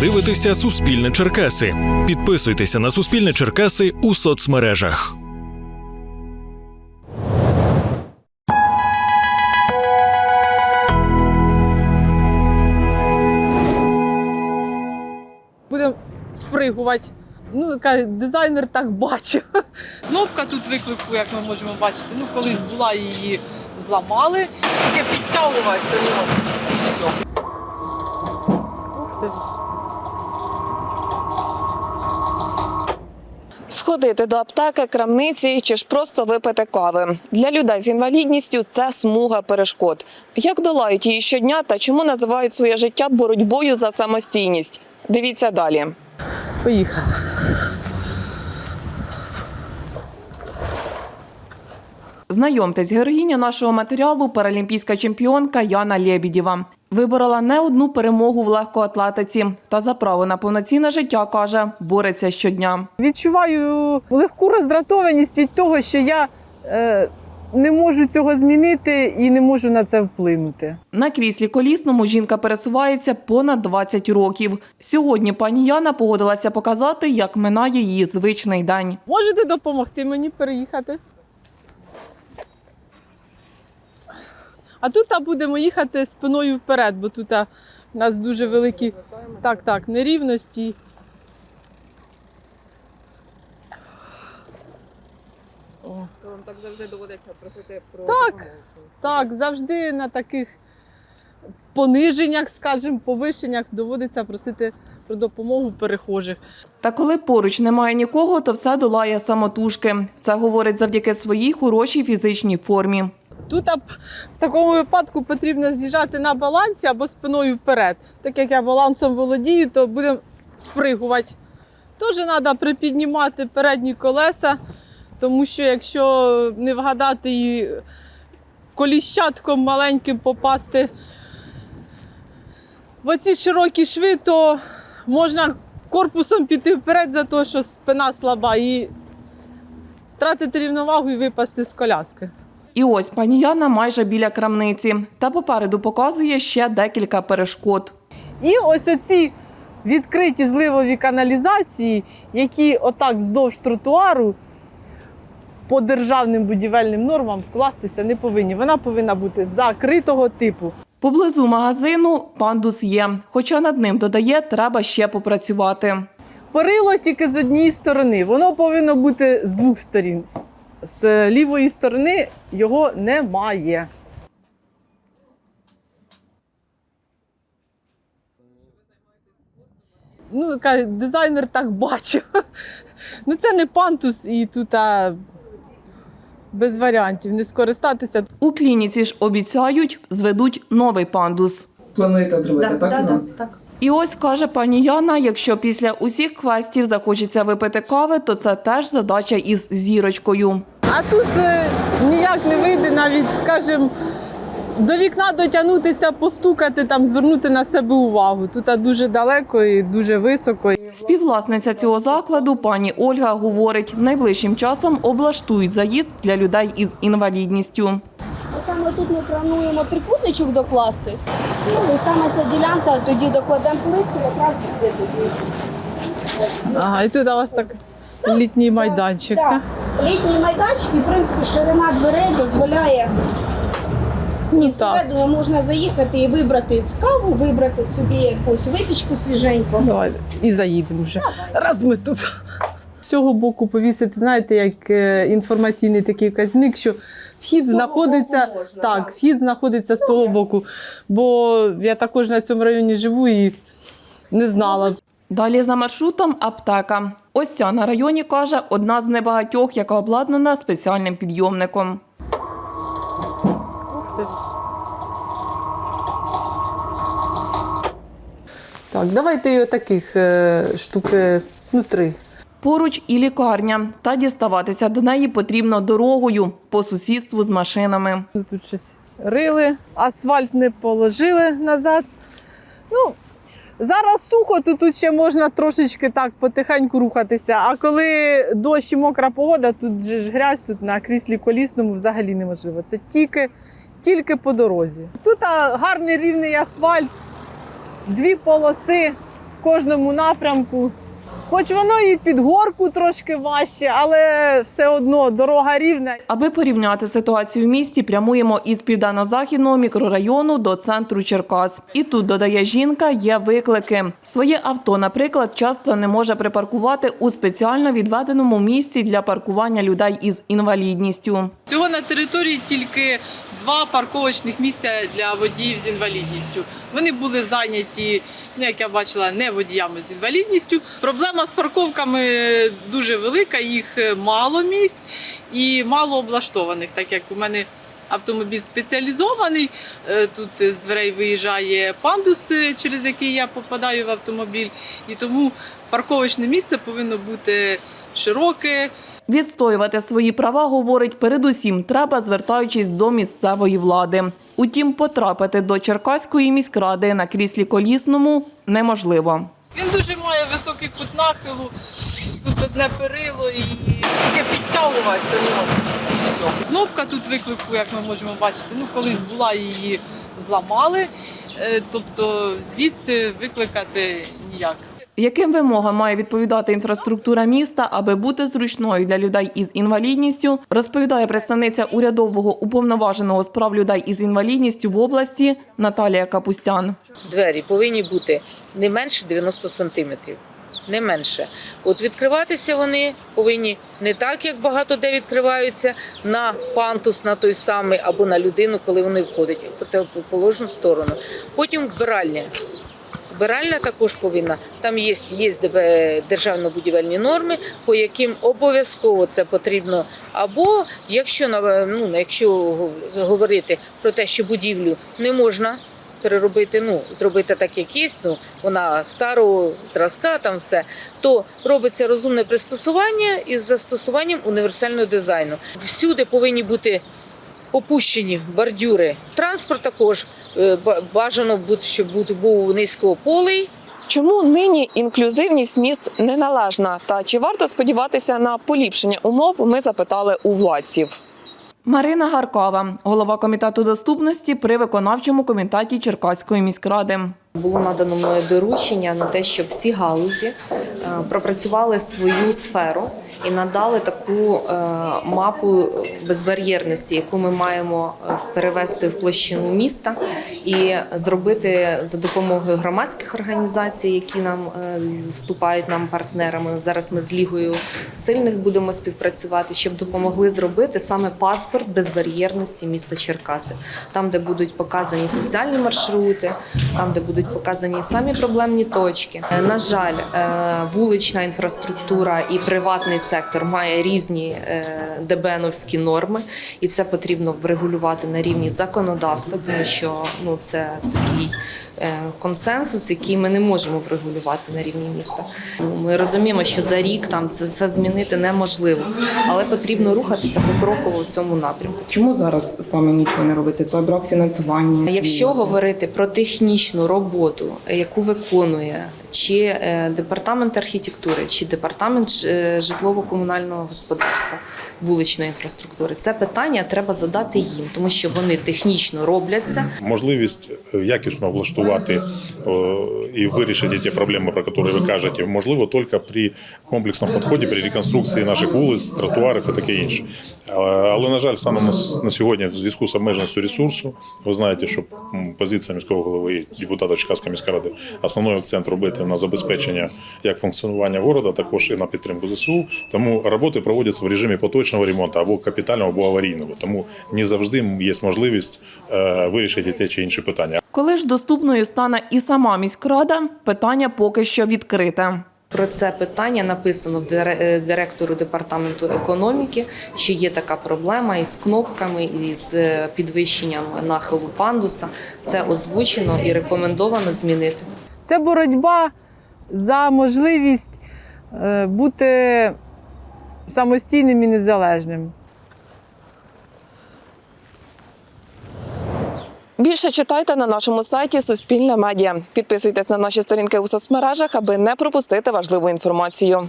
дивитеся Суспільне Черкаси. Підписуйтеся на Суспільне Черкаси у соцмережах. Будемо спригувати. Ну, каже, дизайнер так бачив. Кнопка тут виклику, як ми можемо бачити. Ну, колись була її зламали, тільки підтягуватися. І все. Ух ти. Сходити до аптеки, крамниці чи ж просто випити кави. Для людей з інвалідністю це смуга перешкод. Як долають її щодня та чому називають своє життя боротьбою за самостійність? Дивіться далі. Поїхали. Знайомтесь, героїня нашого матеріалу паралімпійська чемпіонка Яна Лєбідєва. Виборола не одну перемогу в легкоатлетиці та за право на повноцінне життя каже, бореться щодня. Відчуваю легку роздратованість від того, що я е, не можу цього змінити і не можу на це вплинути. На кріслі колісному жінка пересувається понад 20 років. Сьогодні пані Яна погодилася показати, як минає її звичний день. Можете допомогти мені переїхати? А тут а, будемо їхати спиною вперед, бо тут а, у нас дуже великі так, так, нерівності. О. Вам так завжди доводиться просити про Так. Так, завжди на таких пониженнях, скажімо, повищеннях доводиться просити про допомогу перехожих. Та коли поруч немає нікого, то все долає самотужки. Це говорить завдяки своїй хорошій фізичній формі. Тут в такому випадку потрібно з'їжджати на балансі або спиною вперед. Так як я балансом володію, то будемо спригувати. Теж треба припіднімати передні колеса, тому що якщо не вгадати і коліщатком маленьким попасти в оці широкі шви, то можна корпусом піти вперед за те, що спина слаба, і втратити рівновагу і випасти з коляски. І ось пані Яна майже біля крамниці. Та попереду показує ще декілька перешкод. І ось оці відкриті зливові каналізації, які отак вздовж тротуару по державним будівельним нормам вкластися не повинні. Вона повинна бути закритого типу. Поблизу магазину пандус є, хоча над ним додає, треба ще попрацювати. Перило тільки з однієї сторони. Воно повинно бути з двох сторін. З- лівої сторони його немає. Ну, каже, дизайнер так бачив. Ну, це не пантус і тут а, без варіантів не скористатися. У клініці ж обіцяють, зведуть новий пандус. Плануєте зробити, так? Інна? І ось каже пані Яна: якщо після усіх квестів захочеться випити кави, то це теж задача із зірочкою. А тут е, ніяк не вийде навіть, скажімо, до вікна дотягнутися, постукати, там, звернути на себе увагу. Тут а, дуже далеко і дуже високо. Співвласниця цього закладу, пані Ольга, говорить, найближчим часом облаштують заїзд для людей із інвалідністю. Тут ми плануємо трикутничок докласти. Ну і саме ця ділянка тоді докладемо плитку, якраз буде тоді. Ага, і тут у вас так літній майданчик. Так. Так? Літній майданчик, і в принципі ширина дверей дозволяє. Ну, так. Всередину можна заїхати і вибрати з каву, вибрати собі якусь випічку свіженьку. Давай і заїдемо вже. Раз ми тут. З цього боку повісити, знаєте, як е, інформаційний такий казник, що вхід цього знаходиться можна, так, так. вхід знаходиться з того боку. Бо я також на цьому районі живу і не знала. Далі за маршрутом аптека. Ось ця на районі каже одна з небагатьох, яка обладнана спеціальним підйомником. Так, давайте і таких е, штуки, ну, три. Поруч і лікарня, та діставатися до неї потрібно дорогою по сусідству з машинами. Тут щось рили, асфальт не положили назад. Ну, зараз сухо, то тут ще можна трошечки так потихеньку рухатися. А коли дощ і мокра погода, тут же ж грязь, тут на кріслі колісному взагалі неможливо. Це тільки, тільки по дорозі. Тут гарний рівний асфальт, дві полоси. в кожному напрямку. Хоч воно і під горку трошки важче, але все одно дорога рівна. Аби порівняти ситуацію в місті, прямуємо із південно-західного мікрорайону до центру Черкас. І тут додає жінка, є виклики. Своє авто, наприклад, часто не може припаркувати у спеціально відведеному місці для паркування людей із інвалідністю. Всього на території тільки два парковочних місця для водіїв з інвалідністю. Вони були зайняті, як я бачила, не водіями з інвалідністю. Проблема з парковками дуже велика, їх мало місць і мало облаштованих, так як у мене. Автомобіль спеціалізований. Е, Тут з дверей виїжджає пандус, е, через який я попадаю в автомобіль, і тому парковочне місце повинно бути широке, Відстоювати свої права, говорить, передусім треба, звертаючись до місцевої влади. Утім, потрапити до Черкаської міськради на кріслі колісному неможливо. Він дуже має високий кут нахилу, тут одне перило і таке підтягуватися не. І все. Кнопка тут виклику, як ми можемо бачити, ну колись була її зламали, е, тобто звідси викликати ніяк. Яким вимогам має відповідати інфраструктура міста, аби бути зручною для людей із інвалідністю, розповідає представниця урядового уповноваженого з прав людей із інвалідністю в області Наталія Капустян. двері повинні бути не менше 90 сантиметрів. Не менше. От відкриватися вони повинні не так, як багато де відкриваються на пантус, на той самий або на людину, коли вони входять в противоположну сторону. Потім вбиральня. Вбиральня також повинна. Там є, є державно-будівельні норми, по яким обов'язково це потрібно. Або якщо ну, якщо говорити про те, що будівлю не можна переробити, ну зробити так, як є, ну вона старого зразка, там все, то робиться розумне пристосування із застосуванням універсального дизайну. Всюди повинні бути опущені бордюри. Транспорт також е, бажано бути, щоб був низькополий. Чому нині інклюзивність міст неналежна? Та чи варто сподіватися на поліпшення умов? Ми запитали у владців. Марина Гаркова, голова комітету доступності при виконавчому комітеті Черкаської міськради. Було надано мною доручення на те, щоб всі галузі е, пропрацювали свою сферу і надали таку е, мапу безбар'єрності, яку ми маємо е, перевести в площину міста і зробити за допомогою громадських організацій, які нам е, вступають нам партнерами. Зараз ми з лігою сильних будемо співпрацювати, щоб допомогли зробити саме паспорт безбар'єрності міста Черкаси, там, де будуть показані соціальні маршрути, там, де будуть показані самі проблемні точки. На жаль, вулична інфраструктура і приватний сектор має різні е, ДБНовські норми, і це потрібно врегулювати на рівні законодавства, тому що ну це такий е, консенсус, який ми не можемо врегулювати на рівні міста. Ну, Ми розуміємо, що за рік там це, це змінити неможливо, але потрібно рухатися покроково в цьому напрямку. Чому зараз саме нічого не робиться? Це брак фінансування. Якщо говорити про технічну роботу, яку виконує чи е, департамент архітектури, чи департамент е, житлово-комунального господарства, вуличної інфраструктури, це питання треба задати їм, тому що вони технічно роблять це. можливість е, якісно облаштувати і вирішити ті проблеми, про які ви кажете, можливо тільки при комплексному підході, при реконструкції наших вулиць, тротуарів і таке інше. Але на жаль, саме на сьогодні, в зв'язку з обмеженістю ресурсу, ви знаєте, що позиція міського голови і депутата Черкаської міської ради основний акцент робити на забезпечення як функціонування города, також і на підтримку ЗСУ. Тому роботи проводяться в режимі поточного ремонту або капітального, або аварійного. Тому не завжди є можливість е, вирішити ті чи інші питання. Коли ж доступною стане і сама міськрада, питання поки що відкрите. Про це питання написано в е, директору департаменту економіки, що є така проблема із кнопками, і з е, підвищенням нахилу пандуса. Це озвучено і рекомендовано змінити. Це боротьба за можливість е, бути самостійним і незалежним. Більше читайте на нашому сайті Суспільне медіа. Підписуйтесь на наші сторінки у соцмережах, аби не пропустити важливу інформацію.